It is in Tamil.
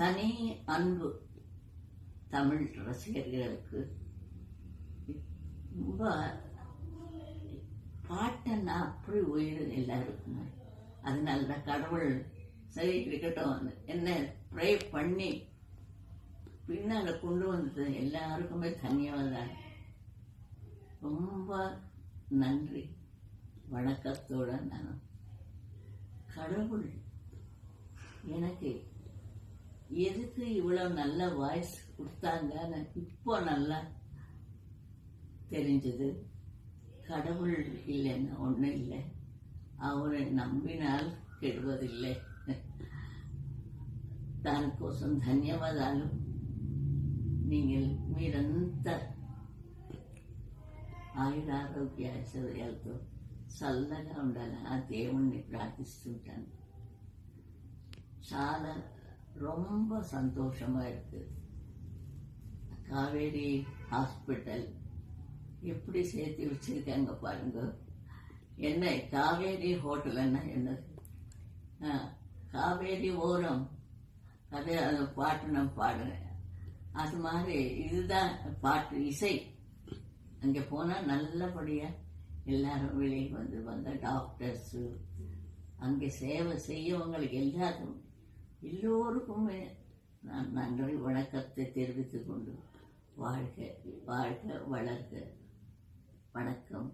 தனி அன்பு தமிழ் ரசிகர்களுக்கு ரொம்ப பாட்டன்னா அப்படி உயிர் எல்லாருக்குமே. அதனால தான் கடவுள் சரி இருக்கட்டும் என்ன ப்ரே பண்ணி பின்னால கொண்டு வந்தது எல்லாருக்குமே தன்யவாதம் ரொம்ப நன்றி. வணக்கத்தோட நான் கடவுள் எனக்கு எதுக்கு இவ்வளவு நல்ல வாய்ஸ் கொடுத்தாங்கன்னு இப்போ நல்லா தெரிஞ்சது கடவுள் இல்லைன்னு ஒன்றும் இல்லை அவரை நம்பினால் கெடுவதில்லை దానికోసం ధన్యవాదాలు நீங்கள் మీరంత ఆయురారోగ్య ఐశ్వర్యాలతో చల్లగా ఉండాలని ఆ దేవుణ్ణి ప్రార్థిస్తుంటాను చాలా ரொம்ப சந்தோஷமா இருக்கு. காவேரி ஹாஸ்பிட்டல் எப்படி சேர்த்து வச்சிருக்காங்க பாருங்க. என்ன காவேரி ஹோட்டல்னா என்னது? காவேரி ஓரம். அது அந்த பாட்டு நான் பாடுறேன். அது மாதிரி இதுதான் பாட்டு இசை. அங்கே போனால் நல்லபடியாக எல்லாரும் வெளியே வந்து வந்த டாக்டர்ஸு அங்கே சேவை செய்யவங்களுக்கு எல்லாரும் எல்லோருக்குமே நான் நன்றி வணக்கத்தை தெரிவித்துக் கொண்டு வாழ்க வாழ்க வளர்க. வணக்கம்.